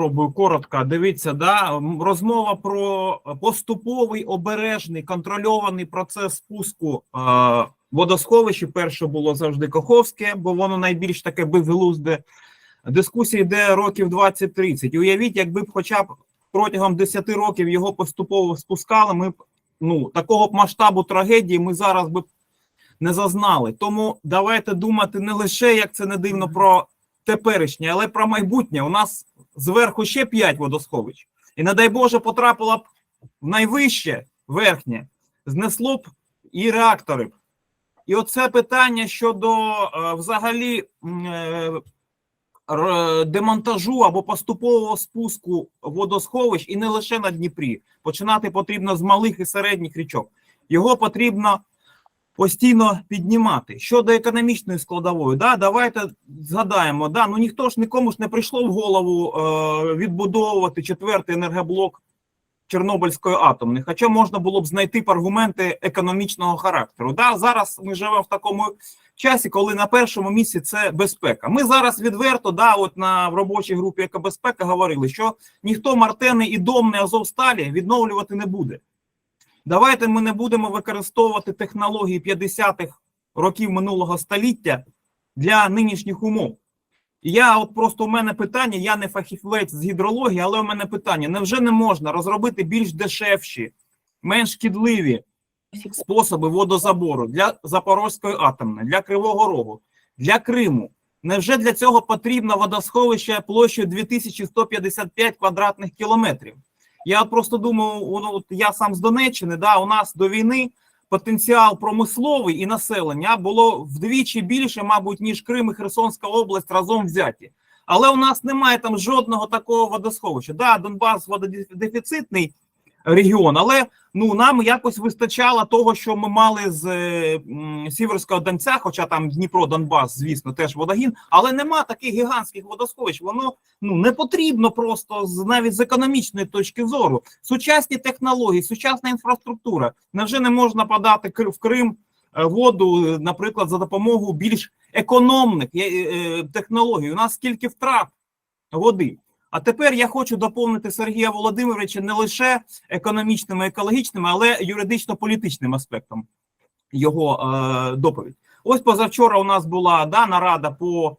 спробую коротко. Дивіться, да розмова про поступовий обережний контрольований процес спуску е, водосховищі. Перше було завжди Каховське, бо воно найбільш таке безглузде. Дискусія йде років 20-30. Уявіть, якби б хоча б протягом 10 років його поступово спускали, ми б ну такого б масштабу трагедії ми зараз би не зазнали. Тому давайте думати не лише як це не дивно про теперішнє, але про майбутнє. У нас зверху ще 5 водосховищ. І не дай Боже, потрапила б в найвище верхнє, знесло б і реактори. б. І оце питання щодо е, взагалі е, демонтажу або поступового спуску водосховищ, і не лише на Дніпрі. Починати потрібно з малих і середніх річок. Його потрібно постійно піднімати. Щодо економічної складової, да, давайте згадаємо, да, ну ніхто ж нікому ж не прийшло в голову е, відбудовувати четвертий енергоблок Чорнобильської атомної, хоча можна було б знайти б аргументи економічного характеру. Да, зараз ми живемо в такому часі, коли на першому місці це безпека. Ми зараз відверто, да, от на в робочій групі екобезпека говорили, що ніхто Мартени і Домне Азовсталі відновлювати не буде. Давайте ми не будемо використовувати технології 50-х років минулого століття для нинішніх умов. Я от просто у мене питання, я не фахівець з гідрології, але у мене питання: невже не можна розробити більш дешевші, менш шкідливі способи водозабору для Запорозької атомної, для Кривого Рогу, для Криму? Невже для цього потрібно водосховище площею 2155 квадратних кілометрів? Я просто думаю, воно я сам з Донеччини, да, у нас до війни потенціал промисловий і населення було вдвічі більше, мабуть, ніж Крим і Херсонська область разом взяті. Але у нас немає там жодного такого водосховища. Да, Донбас вододефіцитний регіон, але ну нам якось вистачало того, що ми мали з е, Сіверського Донця, хоча там Дніпро, Донбас, звісно, теж водогін, але нема таких гігантських водосховищ. Воно ну не потрібно просто з навіть з економічної точки зору. Сучасні технології, сучасна інфраструктура. Невже не можна подати в Крим е, воду, е, наприклад, за допомогою більш економних технологій? У нас скільки втрат води. А тепер я хочу доповнити Сергія Володимировича не лише економічними, екологічними, але юридично-політичним аспектом його е, доповідь. Ось позавчора у нас була да, нарада по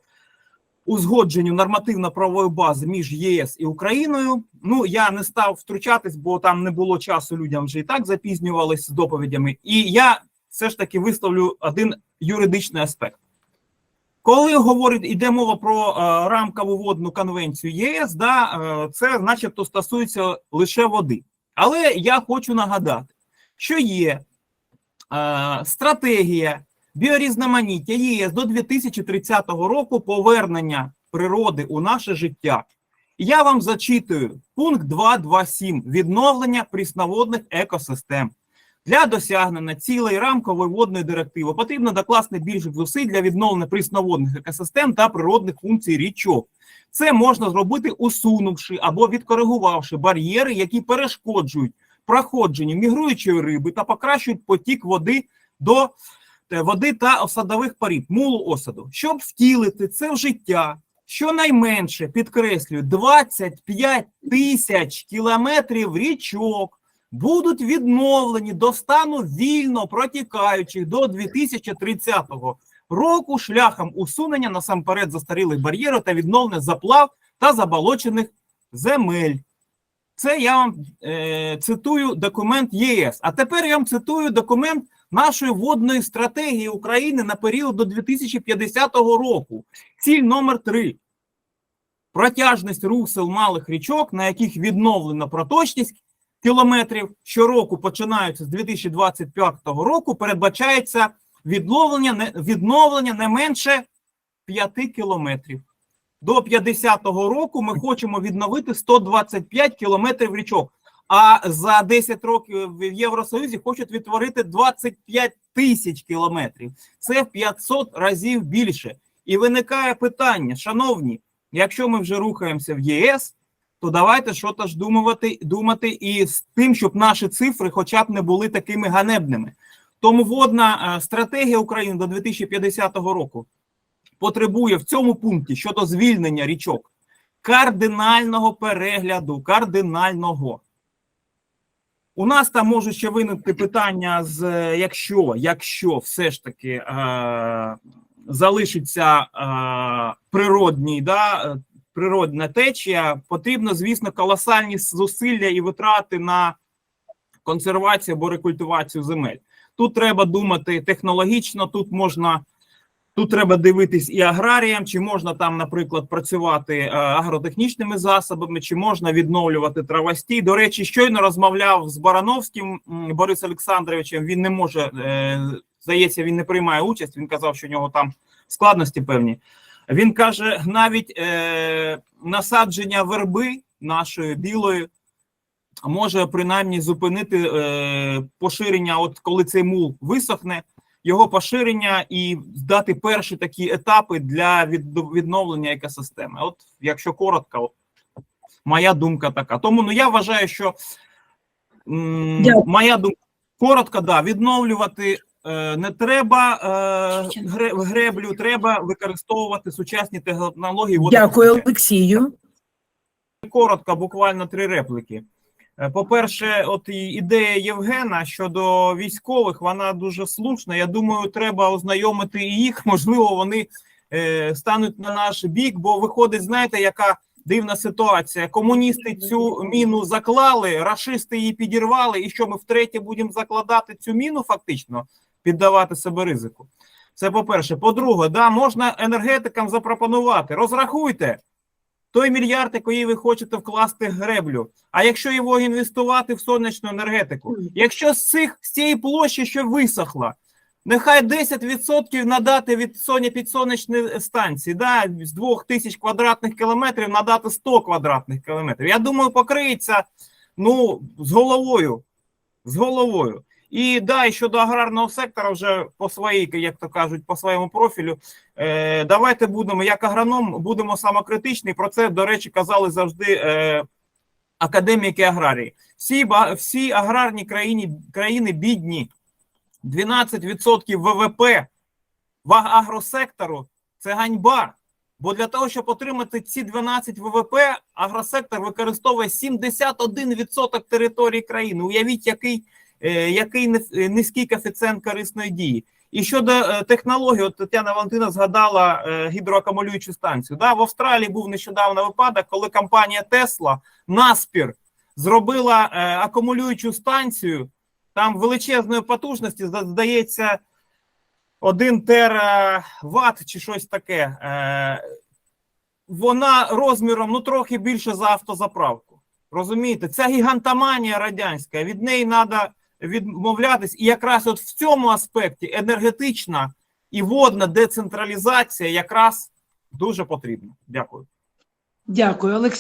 узгодженню нормативно-правової бази між ЄС і Україною. Ну я не став втручатись, бо там не було часу. Людям вже і так запізнювалися з доповідями. І я все ж таки виставлю один юридичний аспект. Коли говорить іде мова про е, рамкову водну конвенцію ЄС, да, е, це начебто стосується лише води. Але я хочу нагадати, що є е, стратегія біорізноманіття ЄС до 2030 року повернення природи у наше життя. Я вам зачитую пункт 2.2.7 відновлення прісноводних екосистем. Для досягнення цілей рамкової водної директиви потрібно докласти більше зусиль для відновлення прісноводних екосистем та природних функцій річок. Це можна зробити, усунувши або відкоригувавши бар'єри, які перешкоджують проходженню мігруючої риби та покращують потік води до е, води та осадових порід, мулу осаду. Щоб втілити це в життя, щонайменше підкреслюю 25 тисяч кілометрів річок будуть відновлені до стану вільно протікаючих до 2030 року шляхом усунення насамперед застарілих бар'єрів та відновлення заплав та заболочених земель. Це я вам е, цитую документ ЄС. А тепер я вам цитую документ нашої водної стратегії України на період до 2050 року. Ціль номер 3 Протяжність русел малих річок, на яких відновлено проточність кілометрів щороку, починаються з 2025 року, передбачається відновлення не, відновлення не менше 5 кілометрів. До 50-го року ми хочемо відновити 125 кілометрів річок. А за 10 років в Євросоюзі хочуть відтворити 25 тисяч кілометрів. Це в 500 разів більше. І виникає питання, шановні, якщо ми вже рухаємося в ЄС, то давайте щось ж думати, думати і з тим, щоб наші цифри хоча б не були такими ганебними. Тому водна е, стратегія України до 2050 року потребує в цьому пункті щодо звільнення річок кардинального перегляду, кардинального. У нас там можуть ще виникти питання з е, якщо, якщо все ж таки е, залишиться е, природній, да, е, природна течія, потрібно, звісно, колосальні зусилля і витрати на консервацію або рекультивацію земель. Тут треба думати технологічно, тут можна. Тут треба дивитись і аграріям, чи можна там, наприклад, працювати е, агротехнічними засобами, чи можна відновлювати травостій. До речі, щойно розмовляв з Барановським м, Борисом Олександровичем. Він не може, е, здається, він не приймає участь. Він казав, що у нього там складності певні. Він каже: навіть е, насадження верби нашої білої може принаймні зупинити е, поширення, от коли цей мул висохне, його поширення і дати перші такі етапи для від, відновлення екосистеми. От, якщо коротко, от, моя думка така. Тому ну я вважаю, що м, моя думка коротко, да, відновлювати. Е, Не треба е, греблю, треба використовувати сучасні технології. Дякую, Олексію. коротко, буквально три репліки. Е, По-перше, от ідея Євгена щодо військових, вона дуже слушна. Я думаю, треба ознайомити і їх. Можливо, вони е, стануть на наш бік, бо виходить, знаєте, яка дивна ситуація. Комуністи цю міну заклали, рашисти її підірвали, і що ми втретє будемо закладати цю міну, фактично піддавати себе ризику. Це по-перше. По-друге, да, можна енергетикам запропонувати. Розрахуйте той мільярд, який ви хочете вкласти в греблю. А якщо його інвестувати в сонячну енергетику, якщо з цих з цієї площі, що висохла, нехай 10% надати від соня під сонячні станції, да, з 2000 квадратних кілометрів надати 100 квадратних кілометрів. Я думаю, покриється ну, з головою. З головою. І да, і щодо аграрного сектора, вже по своїй, як то кажуть, по своєму профілю. Е, давайте будемо, як агроном, будемо самокритичні. Про це, до речі, казали завжди е, академіки аграрії. Всі, всі аграрні країни, країни бідні. 12% ВВП в агросектору це ганьба. Бо для того, щоб отримати ці 12 ВВП, агросектор використовує 71% території країни. Уявіть, який, який е, низький коефіцієнт корисної дії. І щодо е, технологій, от Тетяна Валентина згадала е, гідроакумулюючу станцію. Да, в Австралії був нещодавно випадок, коли компанія Тесла наспір зробила е, акумулюючу станцію. Там величезної потужності, зда- здається, 1 тераватт чи щось таке. Е, вона розміром ну трохи більше за автозаправку. Розумієте, це гігантоманія радянська. Від неї треба відмовлятись. І якраз от в цьому аспекті енергетична і водна децентралізація якраз дуже потрібна. Дякую. Дякую, Олександр.